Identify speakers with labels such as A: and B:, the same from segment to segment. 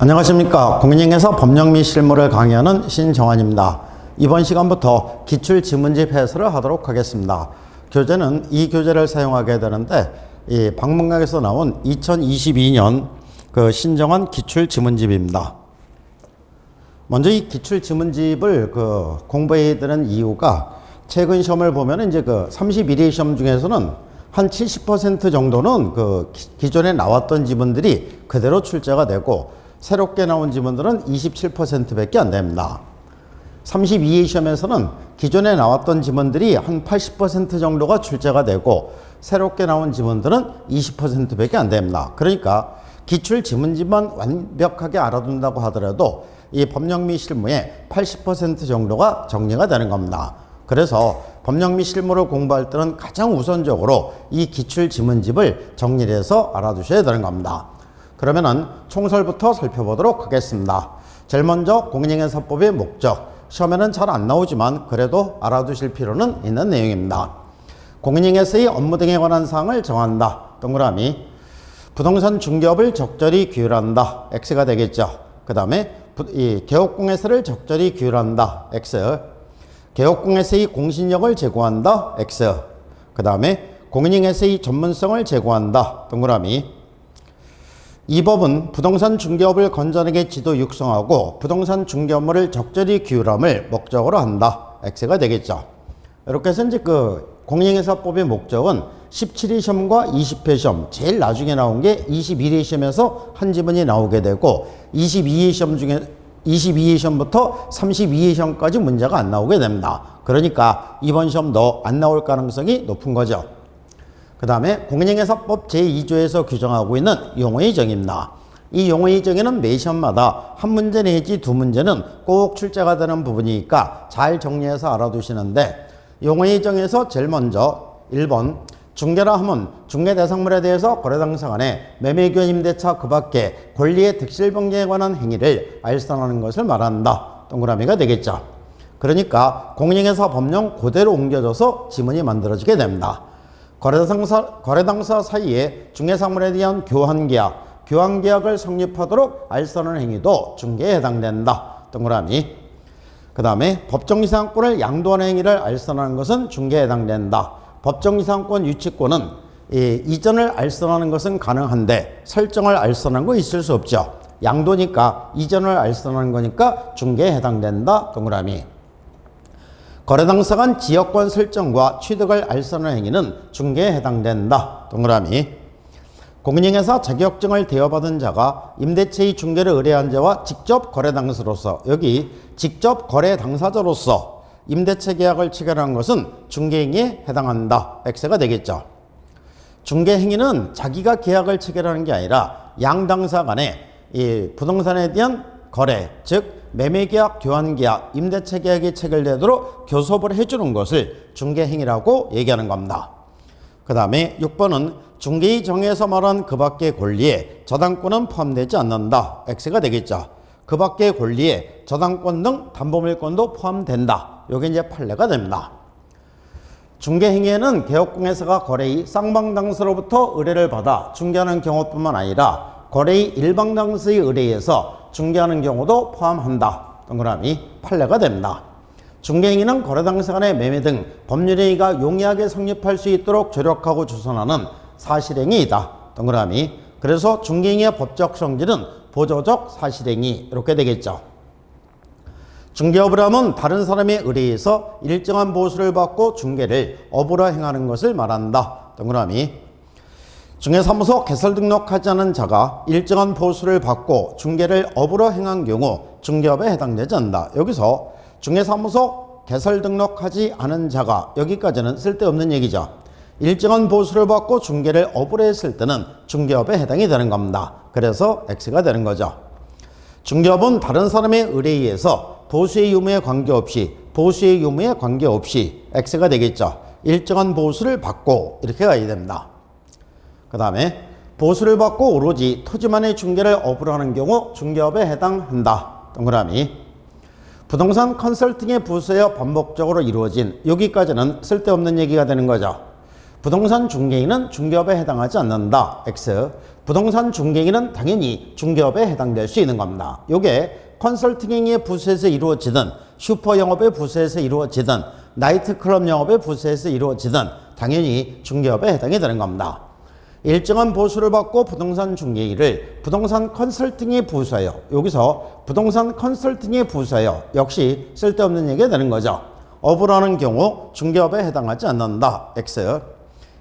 A: 안녕하십니까. 공인중개사 법령 및 실무를 강의하는 신정환입니다. 이번 시간부터 기출 지문집 해설을 하도록 하겠습니다. 교재는 이 교재를 사용하게 되는데 이 방문각에서 나온 2022년 그 신정한 기출 지문집입니다. 먼저 이 기출 지문집을 그 공부해야 되는 이유가 최근 시험을 보면 이제 그 31회 시험 중에서는 한 70% 정도는 그 기- 기존에 나왔던 지문들이 그대로 출제가 되고 새롭게 나온 지문들은 27%밖에 안 됩니다. 32회 시험에서는 기존에 나왔던 지문들이 한 80% 정도가 출제가 되고 새롭게 나온 지문들은 20%밖에 안 됩니다. 그러니까 기출 지문집만 완벽하게 알아둔다고 하더라도 이 법령 및 실무의 80% 정도가 정리가 되는 겁니다. 그래서 법령 및 실무를 공부할 때는 가장 우선적으로 이 기출 지문집을 정리를 해서 알아두셔야 되는 겁니다. 그러면은 총설부터 살펴보도록 하겠습니다. 제일 먼저 공인중개사법의 목적. 시험에는 잘 안 나오지만 그래도 알아두실 필요는 있는 내용입니다. 공인중개사의 업무 등에 관한 사항을 정한다. 동그라미. 부동산 중개업을 적절히 규율한다. X가 되겠죠. 그 다음에 이 개업공예사를 적절히 규율한다. X. 개업공예사의 공신력을 제고한다. X. 그 다음에 공인중개사의 전문성을 제고한다. 동그라미. 이 법은 부동산 중개업을 건전하게 지도 육성하고 부동산 중개 업무를 적절히 규율함을 목적으로 한다. X가 되겠죠. 이렇게 해서 이제 그 공인중개사법의 목적은 17회 시험과 20회 시험 제일 나중에 나온 게 21회 시험에서 한 지문이 나오게 되고 22회 시험 중에 22회 시험부터 32회 시험까지 문제가 안 나오게 됩니다. 그러니까 이번 시험도 안 나올 가능성이 높은 거죠. 그 다음에 공인중개사법 제2조에서 규정하고 있는 용어의 정의입니다. 이 용어의 정의는 매 시험마다 한 문제 내지 두 문제는 꼭 출제가 되는 부분이니까 잘 정리해서 알아두시는데 용어의 정의에서 제일 먼저 1번 중개라 하면 중개 대상물에 대해서 거래 당사 간에 매매교 임대차 그 밖에 권리의 득실 변경에 관한 행위를 알선하는 것을 말한다. 동그라미가 되겠죠. 그러니까 공인중개사 법령 그대로 옮겨져서 지문이 만들어지게 됩니다. 거래당사, 거래당사 사이에 중개사물에 대한 교환계약, 교환계약을 성립하도록 알선하는 행위도 중개에 해당된다. 동그라미. 그 다음에 법정이상권을 양도하는 행위를 알선하는 것은 중개에 해당된다. 법정이상권 유치권은 이, 이전을 알선하는 것은 가능한데 설정을 알선하는 거 있을 수 없죠. 양도니까 이전을 알선하는 거니까 중개에 해당된다. 동그라미. 거래 당사 간 지역권 설정과 취득을 알선하는 행위는 중개에 해당된다. 동그라미. 공인중개사 자격증을 대여받은 자가 임대차의 중개를 의뢰한 자와 직접 거래 당사로서 여기 직접 거래 당사자로서 임대차 계약을 체결한 것은 중개행위에 해당한다. X가 되겠죠. 중개행위는 자기가 계약을 체결하는 게 아니라 양 당사 간에 이 부동산에 대한 거래, 즉 매매계약, 교환계약, 임대차 계약이 체결되도록 교섭을 해주는 것을 중개행위라고 얘기하는 겁니다. 그 다음에 6번은 중개의 정에서 말한 그 밖의 권리에 저당권은 포함되지 않는다. X가 되겠죠. 그 밖의 권리에 저당권 등 담보물권도 포함된다. 요게 이제 판례가 됩니다. 중개행위에는 개업공예사가 거래의 쌍방당사로부터 의뢰를 받아 중개하는 경우뿐만 아니라 거래의 일방당사의 의뢰에서 중개하는 경우도 포함한다. 동그라미 판례가 됩니다. 중개행위는 거래 당사 간의 매매 등 법률행위가 용이하게 성립할 수 있도록 조력하고 주선하는 사실행위이다. 동그라미 그래서 중개행위의 법적 성질은 보조적 사실행위 이렇게 되겠죠. 중개업을 하면 다른 사람의 의뢰에서 일정한 보수를 받고 중개를 업으로 행하는 것을 말한다. 동그라미. 중개사무소 개설 등록하지 않은 자가 일정한 보수를 받고 중개를 업으로 행한 경우 중개업에 해당되지 않는다. 여기서 중개사무소 개설 등록하지 않은 자가 여기까지는 쓸데없는 얘기죠. 일정한 보수를 받고 중개를 업으로 했을 때는 중개업에 해당이 되는 겁니다. 그래서 X가 되는 거죠. 중개업은 다른 사람의 의뢰에 의해서 보수의 유무에 관계없이 보수의 유무에 관계없이 X가 되겠죠. 일정한 보수를 받고 이렇게 가야 됩니다. 그 다음에 보수를 받고 오로지 토지만의 중개를 업으로 하는 경우 중개업에 해당한다. 동그라미. 부동산 컨설팅의 부서여 반복적으로 이루어진 여기까지는 쓸데없는 얘기가 되는 거죠. 부동산 중개인은 중개업에 해당하지 않는다. X. 부동산 중개인은 당연히 중개업에 해당될 수 있는 겁니다. 요게 컨설팅의 부서에서 이루어지든 슈퍼 영업의 부서에서 이루어지든 나이트클럽 영업의 부서에서 이루어지든 당연히 중개업에 해당이 되는 겁니다. 일정한 보수를 받고 부동산 중개일을 부동산 컨설팅의 부서예요. 여기서 부동산 컨설팅의 부서예요. 역시 쓸데없는 얘기가 되는 거죠. 업을 하는 경우 중개업에 해당하지 않는다. X.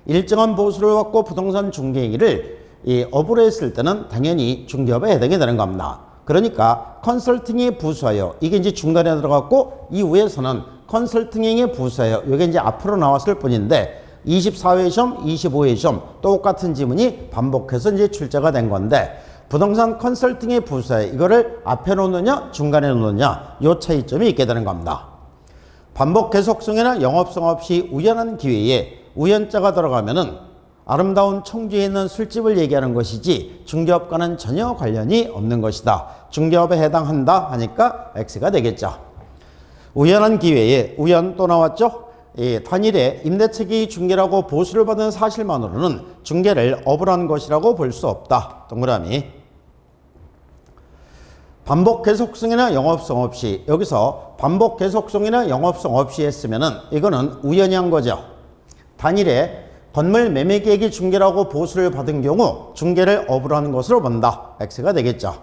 A: 일정한 보수를 받고 부동산 중개일을 이 업으로 했을 때는 당연히 중개업에 해당이 되는 겁니다. 그러니까 컨설팅의 부서예요. 이게 이제 중간에 들어갔고 이후에서는 컨설팅의 부서예요. 이게 이제 앞으로 나왔을 뿐인데 24회 시험, 25회 시험 똑같은 지문이 반복해서 이제 출제가 된 건데 부동산 컨설팅의 부서에 이거를 앞에 놓느냐 중간에 놓느냐 요 차이점이 있게 되는 겁니다. 반복 계속성이나 영업성 없이 우연한 기회에 우연자가 들어가면은 아름다운 청주에 있는 술집을 얘기하는 것이지 중개업과는 전혀 관련이 없는 것이다. 중개업에 해당한다 하니까 X가 되겠죠. 우연한 기회에 우연 또 나왔죠? 이 단일에 임대차기 중개라고 보수를 받은 사실만으로는 중개를 업을 한 것이라고 볼 수 없다. 동그라미. 반복 계속성이나 영업성 없이 여기서 반복 계속성이나 영업성 없이 했으면은 이거는 우연히 한 거죠. 단일에 건물 매매 계획이 중개라고 보수를 받은 경우 중개를 업으로 하는 것으로 본다. X가 되겠죠.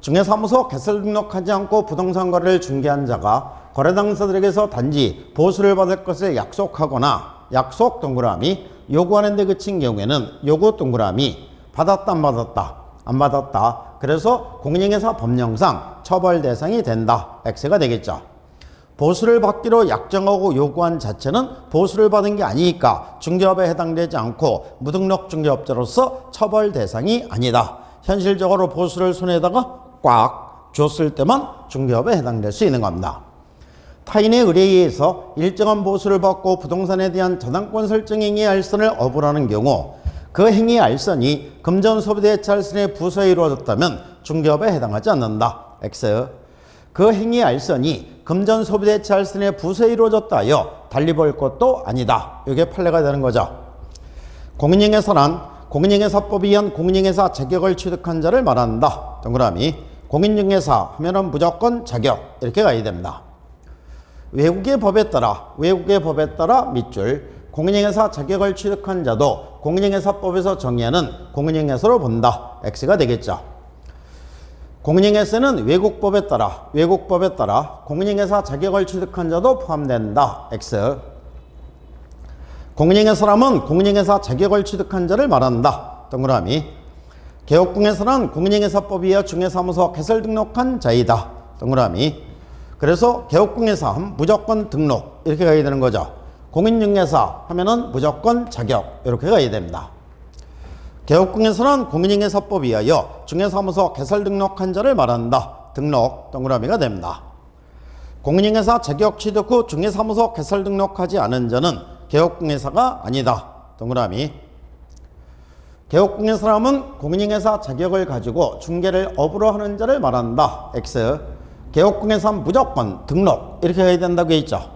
A: 중개사무소 개설 등록하지 않고 부동산 거래를 중개한 자가 거래 당사자들에게서 단지 보수를 받을 것을 약속하거나 약속 동그라미 요구하는 데 그친 경우에는 요구 동그라미 받았다 안 받았다 안 받았다. 그래서 공인중개사 법령상 처벌 대상이 된다. X가 되겠죠. 보수를 받기로 약정하고 요구한 자체는 보수를 받은 게 아니니까 중개업에 해당되지 않고 무등록 중개업자로서 처벌 대상이 아니다. 현실적으로 보수를 손에다가 꽉 줬을 때만 중개업에 해당될 수 있는 겁니다. 타인의 의뢰에 의해서 일정한 보수를 받고 부동산에 대한 저당권 설정 행위의 알선을 어불하는 경우 그 행위의 알선이 금전 소비대 찰선의 부서에 이루어졌다면 중개업에 해당하지 않는다. X. 그 행위의 알선이 금전 소비대 찰선의 부서에 이루어졌다 하여 달리 볼 것도 아니다. 이게 판례가 되는 거죠. 공인중개사란 공인중개사법에 의한 공인중개사 자격을 취득한 자를 말한다. 동그라미. 공인중개사 하면은 무조건 자격 이렇게 가야 됩니다. 외국의 법에 따라 외국의 법에 따라 밑줄 공인중개사 자격을 취득한 자도 공인중개사법에서 정의하는 공인중개사로 본다. X가 되겠죠. 공인중개사는 외국법에 따라 외국법에 따라 공인중개사 자격을 취득한 자도 포함된다. X. 공인중개사람은 공인중개사 자격을 취득한 자를 말한다. 동그라미. 개업공에서는 공인중개사법에 의해 중개사무소 개설 등록한 자이다. 동그라미. 그래서 개업공에서 무조건 등록 이렇게 가야 되는 거죠. 공인중개사 하면은 무조건 자격 이렇게 가야 됩니다. 개업공에서는 공인중개사법에 의하여 중개사무소 개설 등록한 자를 말한다. 등록 동그라미가 됩니다. 공인중개사 자격 취득 후 중개사무소 개설 등록하지 않은 자는 개업공개사가 아니다. 동그라미. 개업공인 사람은 공인중개사 자격을 가지고 중개를 업으로 하는 자를 말한다. X. 개업공인사 무조건 등록 이렇게 해야 된다고 했죠.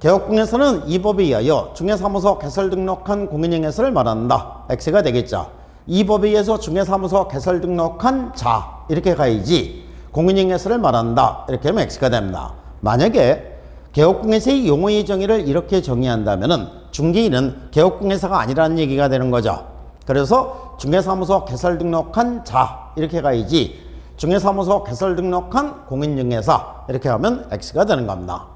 A: 개업공인사는 이 법에 의하여 중개사무소 개설 등록한 공인중개사를 말한다. X가 되겠죠. 이 법에 의해서 중개사무소 개설 등록한 자 이렇게 가야지 공인중개사를 말한다. 이렇게 하면 X가 됩니다. 만약에 개업공인세의 용어의 정의를 이렇게 정의한다면은 중개인은 개업공인사가 아니라는 얘기가 되는 거죠. 그래서 중개사무소 개설 등록한 자 이렇게 가야지 중개사무소 개설 등록한 공인중개사 이렇게 하면 X가 되는 겁니다.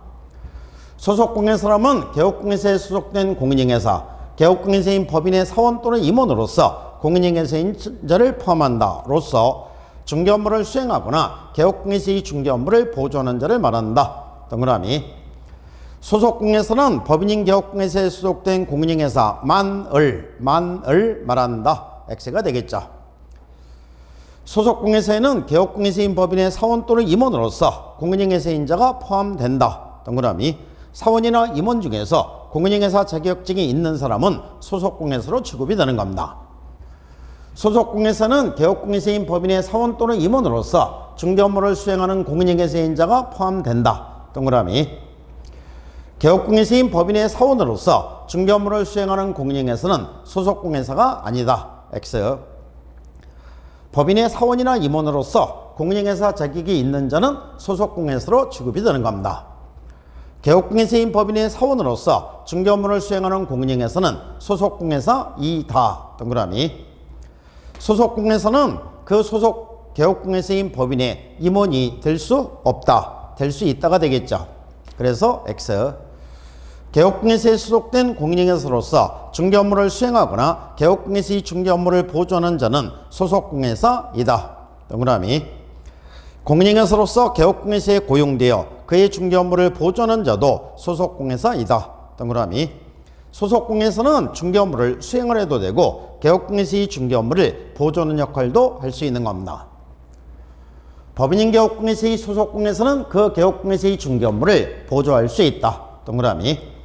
A: 소속 공인사람은 개업공인사에 소속된 공인중개사, 개업공인사인 법인의 사원 또는 임원으로서 공인중개사인 자를 포함한다. 로서 중개 업무를 수행하거나 개업공인사의 중개 업무를 보조하는 자를 말한다. 동그라미 소속공에서는 법인인 개업공에서에 소속된 공인중개사 만을 만을 말한다. X가 되겠죠. 소속공에서에는 개업공에서인 법인의 사원 또는 임원으로서 공인중개사인자가 포함된다. 동그라미 사원이나 임원 중에서 공인중개사 자격증이 있는 사람은 소속공에서로 취급이 되는 겁니다. 소속공에서는 개업공에서인 법인의 사원 또는 임원으로서 중개 업무를 수행하는 공인중개사인자가 포함된다. 동그라미 개업공인세인 법인의 사원으로서 중개 업무를 수행하는 공인중개사는 소속공인사가 아니다. X. 법인의 사원이나 임원으로서 공인중개사 자격이 있는 자는 소속공인사로 취급이 되는 겁니다. 개업공인세인 법인의 사원으로서 중개 업무를 수행하는 공인중개사는 소속공인사 이다 동그라미. 소속공인사는 그 소속 개업공인세인 법인의 임원이 될 수 없다. 될 수 있다가 되겠죠. 그래서 X. 개업공인세에 소속된 공인중개사로서 중개 업무를 수행하거나 개업공인세의 중개 업무를 보조하는 자는 소속공인사이다. 동그라미. 공인중개사로서 개업공인세에 고용되어 그의 중개 업무를 보조하는 자도 소속공인사이다. 동그라미. 소속공인사는 중개 업무를 수행을 해도 되고 개업공인세의 중개 업무를 보조하는 역할도 할 수 있는 겁니다. 법인인 개업공인세의 소속공인사는 그 개업공인세의 중개 업무를 보조할 수 있다. 동그라미.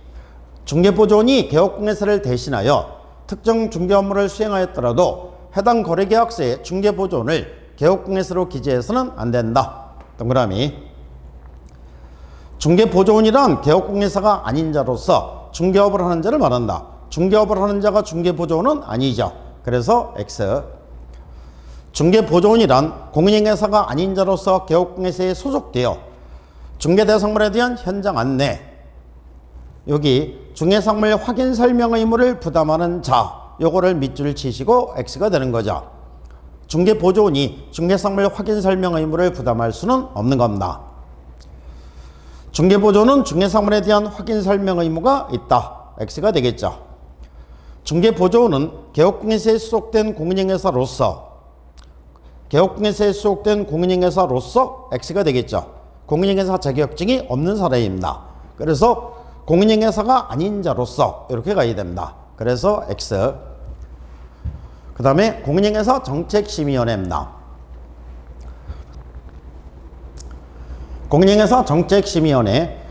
A: 중개보조원이 개업공인사를 대신하여 특정 중개 업무를 수행하였더라도 해당 거래계약서에 중개보조원을 개업공인사로 기재해서는 안 된다. 동그라미. 중개보조원이란 개업공인사가 아닌 자로서 중개업을 하는 자를 말한다. 중개업을 하는 자가 중개보조원은 아니죠. 그래서 X. 중개보조원이란 공인중개사가 아닌 자로서 개업공인사에 소속되어 중개대상물에 대한 현장 안내, 여기 중개상물 확인 설명 의무를 부담하는 자, 요거를 밑줄 치시고 X가 되는 거죠. 중개보조원이 중개상물 확인 설명 의무를 부담할 수는 없는 겁니다. 중개보조는 중개상물에 대한 확인 설명 의무가 있다. X가 되겠죠. 중개보조원은 개업공인세에 소속된 공인중개사로서 개업공인세에 소속된 공인중개사로서 X가 되겠죠. 공인중개사 자격증이 없는 사례입니다. 그래서 공인중개사가 아닌 자로서 이렇게 가야 됩니다. 그래서 X. 그 다음에 공인중개사 정책심의위원회입니다. 공인중개사 정책심의위원회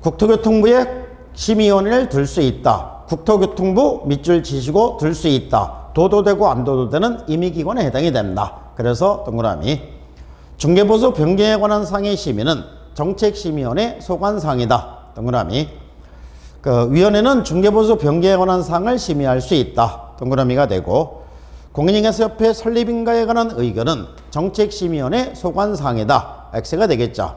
A: 국토교통부에 심의위원회를 들 수 있다. 국토교통부 밑줄 치시고 들 수 있다. 도도되고 안 도도되는 임의기관에 해당이 됩니다. 그래서 동그라미 중개보수 변경에 관한 상의 심의는 정책심의위원회 소관상이다. 동그라미 그 위원회는 중개보수 변경에 관한 사항을 심의할 수 있다. 동그라미가 되고 공인중개사협회 설립인가에 관한 의견은 정책심의위원회 소관사항이다. X가 되겠죠.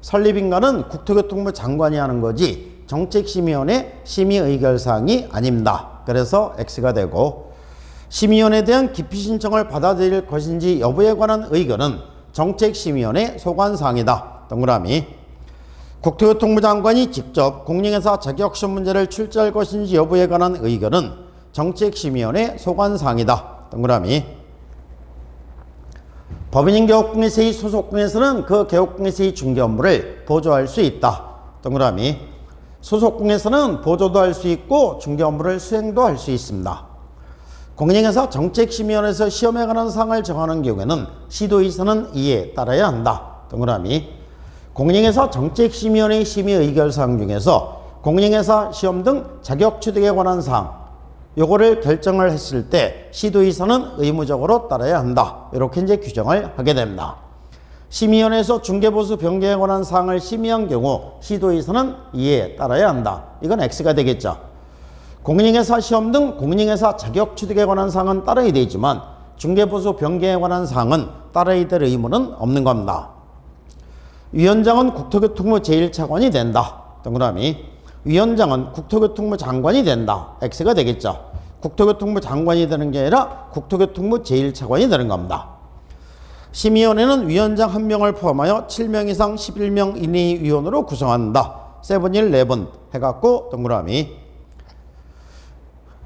A: 설립인가는 국토교통부 장관이 하는 거지 정책심의위원회 심의 의결사항이 아닙니다. 그래서 X가 되고 심의위원회에 대한 기피 신청을 받아들일 것인지 여부에 관한 의견은 정책심의위원회 소관사항이다. 동그라미 국토교통부 장관이 직접 공인중개사 자격시험 문제를 출제할 것인지 여부에 관한 의견은 정책심의위원회 소관사항이다. 동그라미 법인인 개업공인세의 소속공에서는 그 개업공인세의 중개 업무를 보조할 수 있다. 동그라미 소속공에서는 보조도 할 수 있고 중개 업무를 수행도 할 수 있습니다. 공인중개사 정책심의위원회에서 시험에 관한 사항을 정하는 경우에는 시도의사는 이에 따라야 한다. 동그라미 공인중개사 정책심의위원회 심의 의결사항 중에서 공인중개사 시험 등 자격 취득에 관한 사항 요거를 결정을 했을 때 시도의사는 의무적으로 따라야 한다. 이렇게 이제 규정을 하게 됩니다. 심의위원회에서 중개보수 변경에 관한 사항을 심의한 경우 시도의사는 이에 따라야 한다. 이건 X가 되겠죠. 공인중개사 시험 등 공인중개사 자격 취득에 관한 사항은 따라야 되지만 중개보수 변경에 관한 사항은 따라야 될 의무는 없는 겁니다. 위원장은 국토교통부 제1차관이 된다. 동그라미. 위원장은 국토교통부 장관이 된다. X가 되겠죠. 국토교통부 장관이 되는 게 아니라 국토교통부 제1차관이 되는 겁니다. 심의위원회는 위원장 한 명을 포함하여 7명 이상 11명 이내의 위원으로 구성한다. 세븐일 네번 해갖고 동그라미.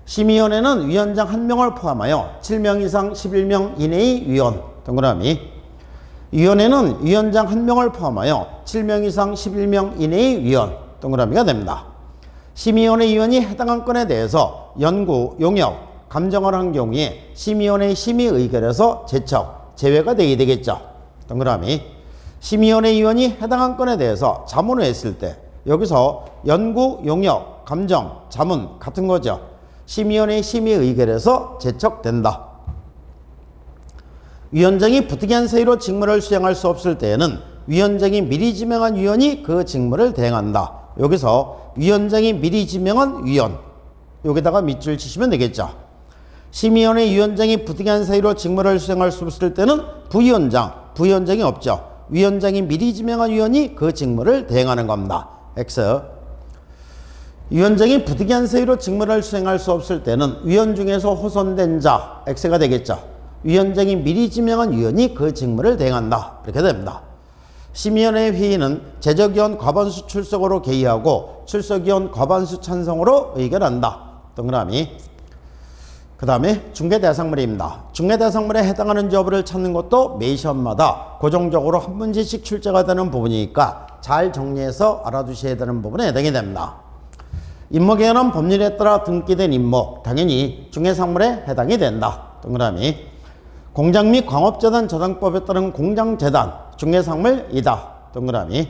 A: 심의위원회는 위원장 한 명을 포함하여 7명 이상 11명 이내의 위원 동그라미. 위원회는 위원장 한 명을 포함하여 7명 이상 11명 이내의 위원 동그라미가 됩니다. 심의위원회 위원이 해당한 건에 대해서 연구, 용역, 감정을 한 경우에 심의위원회 심의 의결에서 제척, 제외가 되게 되겠죠. 동그라미. 심의위원회 위원이 해당한 건에 대해서 자문을 했을 때 여기서 연구, 용역, 감정, 자문 같은 거죠. 심의위원회 심의 의결에서 제척된다. 위원장이 부득이한 사유로 직무를 수행할 수 없을 때에는 위원장이 미리 지명한 위원이 그 직무를 대행한다. 여기서 위원장이 미리 지명한 위원 여기다가 밑줄 치시면 되겠죠. 심의위원회 위원장이 부득이한 사유로 직무를 수행할 수 없을 때는 부위원장, 부위원장이 없죠. 위원장이 미리 지명한 위원이 그 직무를 대행하는 겁니다. X. 위원장이 부득이한 사유로 직무를 수행할 수 없을 때는 위원 중에서 호선된 자 X가 되겠죠. 위원장이 미리 지명한 위원이 그 직무를 대행한다. 이렇게 됩니다. 심의위원회 회의는 제적위원 과반수 출석으로 개의하고 출석위원 과반수 찬성으로 의결한다. 동그라미. 그 다음에 중개대상물입니다. 중개대상물에 해당하는 여부를 찾는 것도 매 시험마다 고정적으로 한 문제씩 출제가 되는 부분이니까 잘 정리해서 알아두셔야 되는 부분에 해당이 됩니다. 임목에는 법률에 따라 등기된 임목, 당연히 중개상물에 해당이 된다. 동그라미. 공장 및 광업재단 저당법에 따른 공장재단, 중개상물 이다. 동그라미.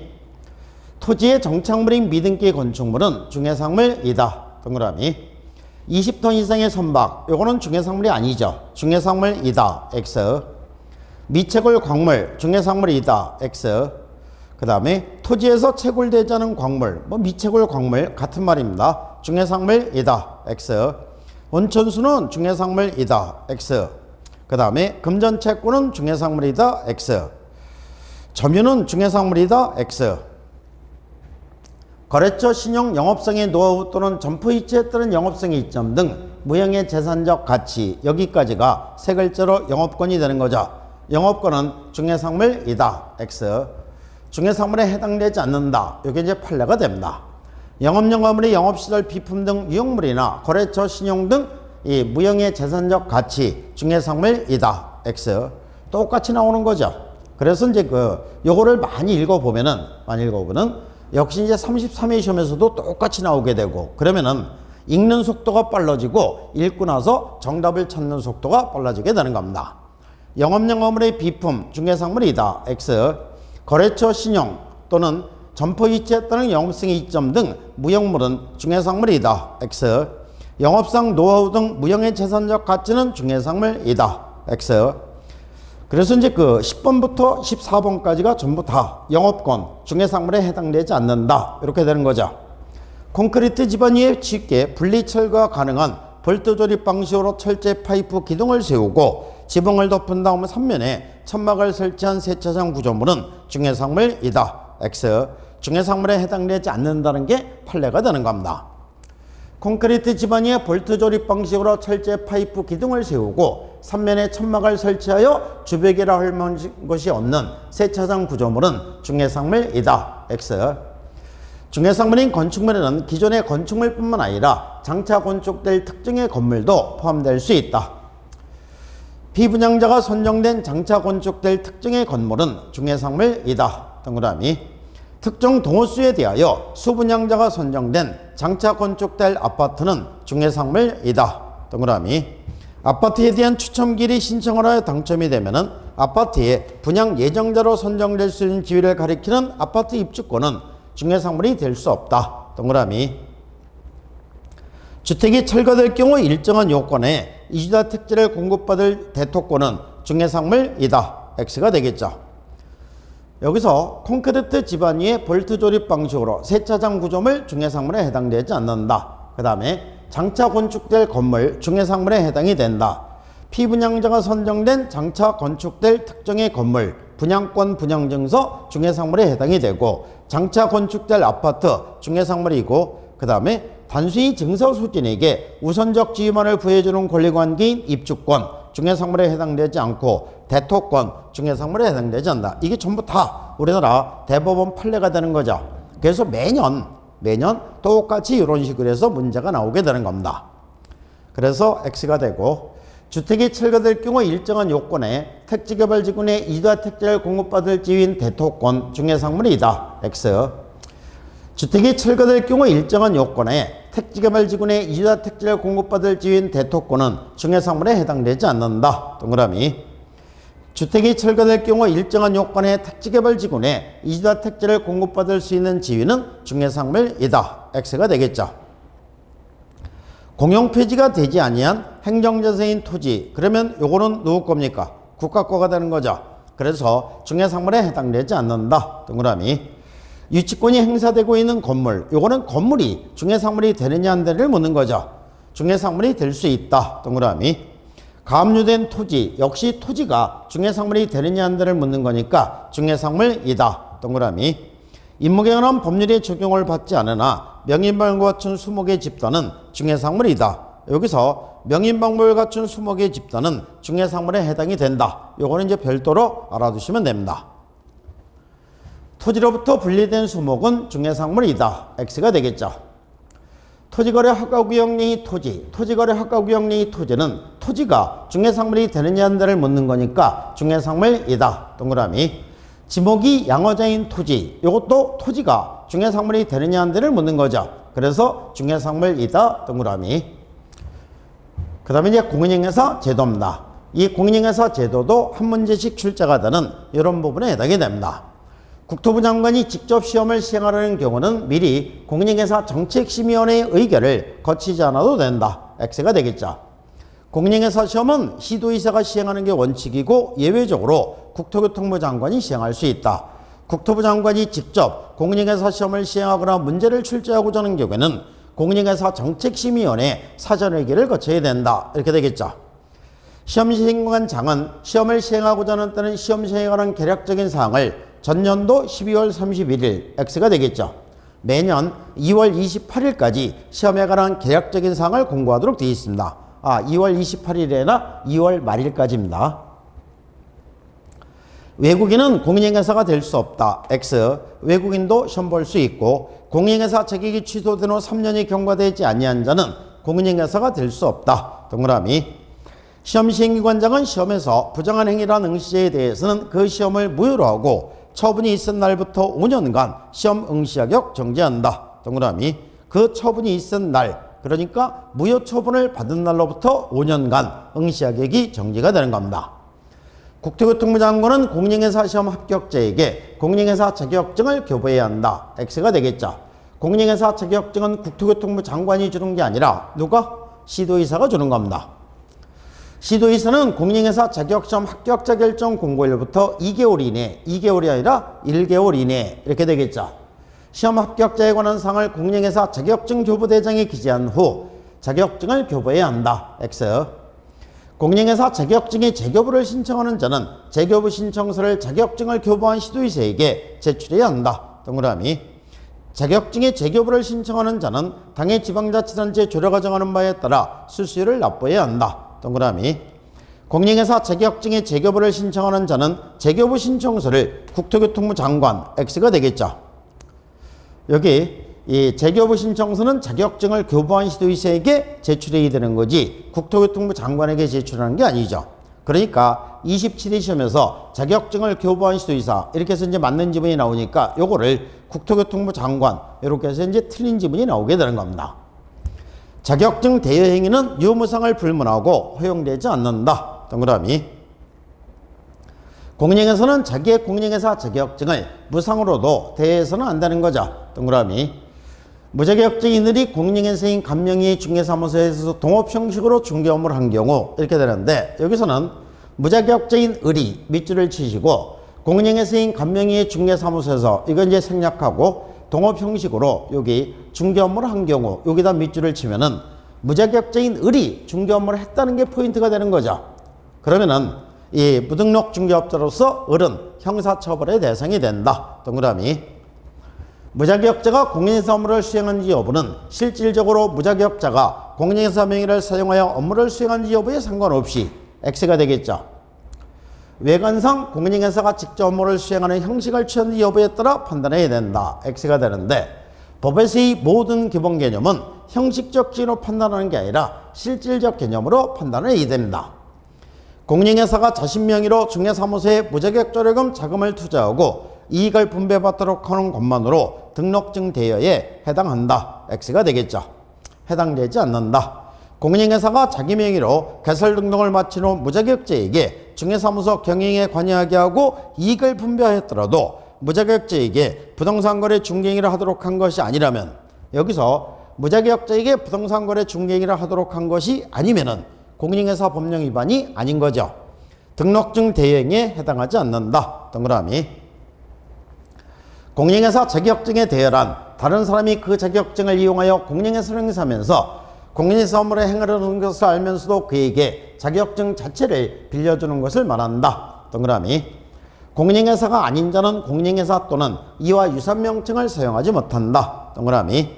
A: 토지의 정착물인 미등기 건축물은 중개상물 이다. 동그라미. 20톤 이상의 선박, 요거는 중개상물이 아니죠. 중개상물 이다. X. 미채굴 광물, 중개상물 이다. X. 그 다음에 토지에서 채굴되지 않은 광물, 뭐 미채굴 광물 같은 말입니다. 중개상물 이다. X. 온천수는 중개상물 이다. X. 그 다음에 금전 채권은 중개상물이다. X. 점유는 중개상물이다. X. 거래처 신용 영업성의 노하우 또는 점포 이체에 따른 영업성의 이점 등 무형의 재산적 가치 여기까지가 세 글자로 영업권이 되는 거죠. 영업권은 중개상물이다. X. 중개상물에 해당되지 않는다. 이게 이제 판례가 됩니다. 영업영업물의 영업시설 비품 등 유형물이나 거래처 신용 등 이 무형의 재산적 가치 중개상물이다. X. 똑같이 나오는 거죠. 그래서 이제 그 요거를 많이 읽어보면은 많이 읽어보면 역시 이제 33회 시험에서도 똑같이 나오게 되고 그러면은 읽는 속도가 빨라지고 읽고 나서 정답을 찾는 속도가 빨라지게 되는 겁니다. 영업영업물의 비품 중개상물이다. X. 거래처 신용 또는 점포 위치에 따른 영업성의 이점 등 무형물은 중개상물이다. X. 영업상 노하우 등 무형의 재산적 가치는 중개상물이다. X. 그래서 이제 그 10번부터 14번까지가 전부 다 영업권, 중개상물에 해당되지 않는다. 이렇게 되는 거죠. 콘크리트 집안 위에 쉽게 분리 철거 가능한 볼트 조립 방식으로 철제 파이프 기둥을 세우고 지붕을 덮은 다음 3면에 천막을 설치한 세차장 구조물은 중개상물이다. X. 중개상물에 해당되지 않는다는 게 판례가 되는 겁니다. 콘크리트 집안 위에 볼트 조립 방식으로 철제 파이프 기둥을 세우고 3면에 천막을 설치하여 주백이라 할 것이 없는 세차장 구조물은 중개상물이다. X. 중개상물인 건축물에는 기존의 건축물뿐만 아니라 장차 건축될 특정의 건물도 포함될 수 있다. 피분양자가 선정된 장차 건축될 특정의 건물은 중개상물이다. 동그라미. 특정 동호수에 대하여 수분양자가 선정된 장차 건축될 아파트는 중개상물이다. 동그라미. 아파트에 대한 추첨길이 신청을 하여 당첨이 되면은 아파트의 분양 예정자로 선정될 수 있는 지위를 가리키는 아파트 입주권은 중개상물이 될 수 없다. 동그라미. 주택이 철거될 경우 일정한 요건에 이주다 택지를 공급받을 대토권은 중개상물이다. X가 되겠죠. 여기서 콘크리트 집안 위에 볼트 조립 방식으로 세차장 구조물 중개상물에 해당되지 않는다. 그 다음에 장차 건축될 건물 중개상물에 해당이 된다. 피분양자가 선정된 장차 건축될 특정의 건물 분양권 분양증서 중개상물에 해당이 되고 장차 건축될 아파트 중개상물이고 그 다음에 단순히 증서 수진에게 우선적 지위만을 부여해주는 권리관계인 입주권 중개상물에 해당되지 않고 대토권 중개상물에 해당되지 않는다. 이게 전부 다 우리나라 대법원 판례가 되는 거죠. 그래서 매년 매년 똑같이 이런 식으로 해서 문제가 나오게 되는 겁니다. 그래서 X가 되고 주택이 철거될 경우 일정한 요건에 택지개발지구내 이주화 택지를 공급받을 지위인 대토권 중개상물이다. X. 주택이 철거될 경우 일정한 요건에 택지개발 지구내 이주화 택지를 공급받을 지위인 대토권은 중개상물에 해당되지 않는다. 동그라미. 주택이 철거될 경우 일정한 요건에 택지개발 지구 내 이주화 택지를 공급받을 수 있는 지위는 중개상물이다. X가 되겠죠. 공용폐지가 되지 아니한 행정재산인 토지 그러면 요거는 누구 겁니까? 국가 거가 되는 거죠. 그래서 중개상물에 해당되지 않는다. 동그라미. 유치권이 행사되고 있는 건물 요거는 건물이 중개상물이 되느냐 안 되느냐를 묻는 거죠. 중개상물이 될 수 있다. 동그라미. 가압류된 토지 역시 토지가 중해상물이 되느냐 안 되느냐를 묻는 거니까 중해상물이다. 동그라미. 임무경은 법률의 적용을 받지 않으나 명인방과 같은 수목의 집단은 중해상물이다. 여기서 명인방법을 갖춘 수목의 집단은 중해상물에 해당이 된다. 요거는 이제 별도로 알아두시면 됩니다. 토지로부터 분리된 수목은 중해상물이다. X가 되겠죠. 토지거래 허가구역령이 토지, 토지거래 허가구역령이 토지는 토지가 중해상물이 되느냐 안 되를 묻는 거니까 중해상물이다. 동그라미. 지목이 양어자인 토지, 이것도 토지가 중해상물이 되느냐 안 되를 묻는 거죠. 그래서 중해상물이다. 동그라미. 그 다음에 이제 공인행사 제도입니다. 이 공인행사 제도도 한 문제씩 출제가 되는 이런 부분에 해당이 됩니다. 국토부 장관이 직접 시험을 시행하려는 경우는 미리 공인행사 정책심의원회의 의결을 거치지 않아도 된다. X가 되겠죠. 공인행사 시험은 시도의사가 시행하는 게 원칙이고 예외적으로 국토교통부 장관이 시행할 수 있다. 국토부 장관이 직접 공인행사 시험을 시행하거나 문제를 출제하고자 하는 경우에는 공인행사 정책심의원회 사전회의를 거쳐야 된다. 이렇게 되겠죠. 시험 시행관장은 시험을 시행하고자 하는 때는 시험 시행에 관한 개략적인 사항을 전년도 12월 31일 X가 되겠죠. 매년 2월 28일까지 시험에 관한 개략적인 사항을 공고하도록 되어 있습니다. 아, 2월 28일에나 2월 말일까지입니다. 외국인은 공인행사가 될 수 없다. X. 외국인도 시험 볼 수 있고 공인행사 자격이 취소된 후 3년이 경과되지 아니한 자는 공인행사가 될 수 없다. 동그라미. 시험 시행기관장은 시험에서 부정한 행위란 응시에 대해서는 그 시험을 무효로 하고 처분이 있은 날부터 5년간 시험 응시 자격 정지한다. 동그라미. 그 처분이 있은 날 그러니까 무효 처분을 받은 날로부터 5년간 응시 자격이 정지가 되는 겁니다. 국토교통부 장관은 공인행사 시험 합격자에게 공인행사 자격증을 교부해야 한다. X가 되겠죠. 공인행사 자격증은 국토교통부 장관이 주는 게 아니라 누가? 시도의사가 주는 겁니다. 시도의사는 공인행사 자격시험 합격자 결정 공고일부터 2개월 이내, 2개월이 아니라 1개월 이내 이렇게 되겠죠. 시험 합격자에 관한 사항을 공인행사 자격증 교부대장에 기재한 후 자격증을 교부해야 한다. X. 공인행사 자격증의 재교부를 신청하는 자는 재교부 신청서를 자격증을 교부한 시도의사에게 제출해야 한다. 동그라미. 자격증의 재교부를 신청하는 자는 당의 지방자치단체 조례가 정하는 바에 따라 수수료를 납부해야 한다. 동그라미. 공인행사 자격증의 재교부를 신청하는 자는 재교부 신청서를 국토교통부 장관 X가 되겠죠. 여기 이 재교부 신청서는 자격증을 교부한 시도의사에게 제출해야 되는 거지 국토교통부 장관에게 제출하는 게 아니죠. 그러니까 27회 시험에서 자격증을 교부한 시도의사 이렇게 해서 이제 맞는 지문이 나오니까 요거를 국토교통부 장관 이렇게 해서 이제 틀린 지문이 나오게 되는 겁니다. 자격증 대여 행위는 유무상을 불문하고 허용되지 않는다. 동그라미. 공인행에서는 자기의 공인행사 자격증을 무상으로도 대여해서는 안 되는 거죠. 동그라미. 무자격증인들이 공인행사인 감명의 중개사무소에서 동업 형식으로 중개 업무를 한 경우 이렇게 되는데 여기서는 무자격증인 을이 밑줄을 치시고 공인행사인 감명의 중개사무소에서 이건 이제 생략하고 동업 형식으로 여기 중개 업무를 한 경우 여기다 밑줄을 치면은 무자격증인 을이 중개 업무를 했다는 게 포인트가 되는 거죠. 그러면은 이 무등록 중개업자로서 을은 형사처벌의 대상이 된다. 동그라미. 무자격자가 공인인사 업무를 수행한지 여부는 실질적으로 무자격자가 공인인사 명의를 사용하여 업무를 수행한지 여부에 상관없이 X가 되겠죠. 외관상 공인인사가 직접 업무를 수행하는 형식을 취한지 여부에 따라 판단해야 된다. X가 되는데 법에서의 모든 기본 개념은 형식적 지로 판단하는 게 아니라 실질적 개념으로 판단을 해야 됩니다. 공인회사가 자신 명의로 중개사무소에 무자격조례금 자금을 투자하고 이익을 분배받도록 하는 것만으로 등록증 대여에 해당한다. X가 되겠죠. 해당되지 않는다. 공인회사가 자기 명의로 개설 등록을 마친 후 무자격자에게 중개사무소 경영에 관여하게 하고 이익을 분배하였더라도 무자격자에게 부동산 거래 중개행위를 하도록 한 것이 아니라면 여기서 무자격자에게 부동산 거래 중개행위를 하도록 한 것이 아니면은 공인회사 법령 위반이 아닌 거죠. 등록증 대행에 해당하지 않는다. 동그라미. 공인회사 자격증에 대여란 다른 사람이 그 자격증을 이용하여 공인회사를 행사하면서 공인회사 업무를 행하려는 것을 알면서도 그에게 자격증 자체를 빌려주는 것을 말한다. 동그라미. 공인회사가 아닌 자는 공인회사 또는 이와 유사 명칭을 사용하지 못한다. 동그라미.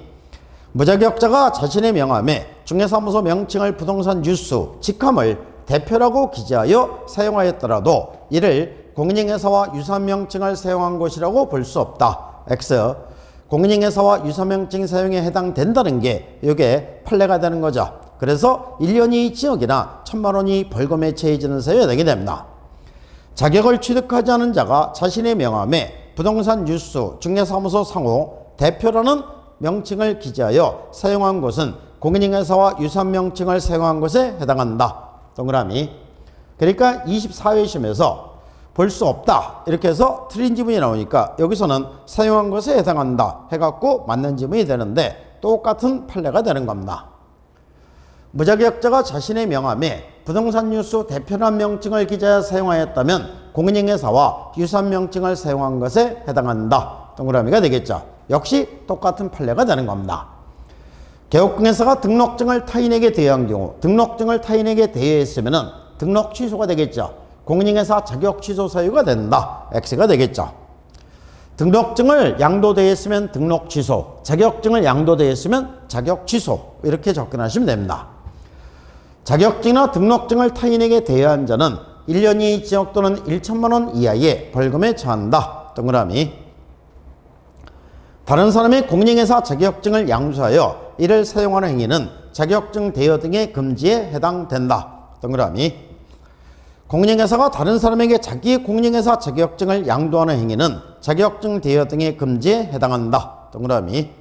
A: 무자격자가 자신의 명함에 중개사무소 명칭을 부동산 유수, 직함을 대표라고 기재하여 사용하였더라도 이를 공인회사와 유사 명칭을 사용한 것이라고 볼 수 없다. X. 공인회사와 유사 명칭 사용에 해당된다는 게 이게 판례가 되는 거죠. 그래서 1년이 지역이나 천만 원이 벌금에 처해지는 사유가 되게 됩니다. 자격을 취득하지 않은 자가 자신의 명함에 부동산 유수, 중개사무소 상호, 대표라는 명칭을 기재하여 사용한 것은 공인인회사와 유사한 명칭을 사용한 것에 해당한다. 동그라미. 그러니까 24회 시험에서 볼 수 없다. 이렇게 해서 틀린 지문이 나오니까 여기서는 사용한 것에 해당한다. 해갖고 맞는 지문이 되는데 똑같은 판례가 되는 겁니다. 무자격자가 자신의 명함에 부동산 뉴스 대표란 명칭을 기재해 사용하였다면 공인인회사와 유사한 명칭을 사용한 것에 해당한다. 동그라미가 되겠죠. 역시 똑같은 판례가 되는 겁니다. 개업공인사가 등록증을 타인에게 대여한 경우 등록증을 타인에게 대여했으면 등록 취소가 되겠죠. 공인인회사 자격 취소 사유가 된다. X가 되겠죠. 등록증을 양도대했으면 등록 취소, 자격증을 양도대했으면 자격 취소 이렇게 접근하시면 됩니다. 자격증이나 등록증을 타인에게 대여한 자는 1년 이하 지역 또는 1천만 원 이하의 벌금에 처한다. 동그라미. 다른 사람의 공인회사 자격증을 양수하여 이를 사용하는 행위는 자격증 대여 등의 금지에 해당된다. 동그라미. 공인회사가 다른 사람에게 자기의 공인회사 자격증을 양도하는 행위는 자격증 대여 등의 금지에 해당한다. 동그라미.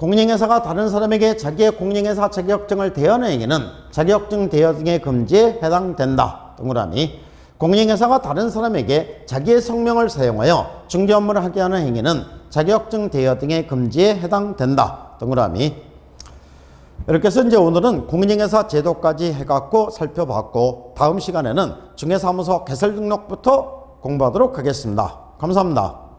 A: 공인회사가 다른 사람에게 자기의 공인회사 자격증을 대여하는 자격증 대여 등의 금지에 해당된다. 동그라미. 공인회사가 다른 사람에게 자기의 성명을 사용하여 중개 업무를 하게 하는 행위는 자격증 대여 등의 금지에 해당된다. 동그라미. 이렇게 해서 이제 오늘은 공인인회사 제도까지 해갖고 살펴봤고 다음 시간에는 중개사무소 개설 등록부터 공부하도록 하겠습니다. 감사합니다.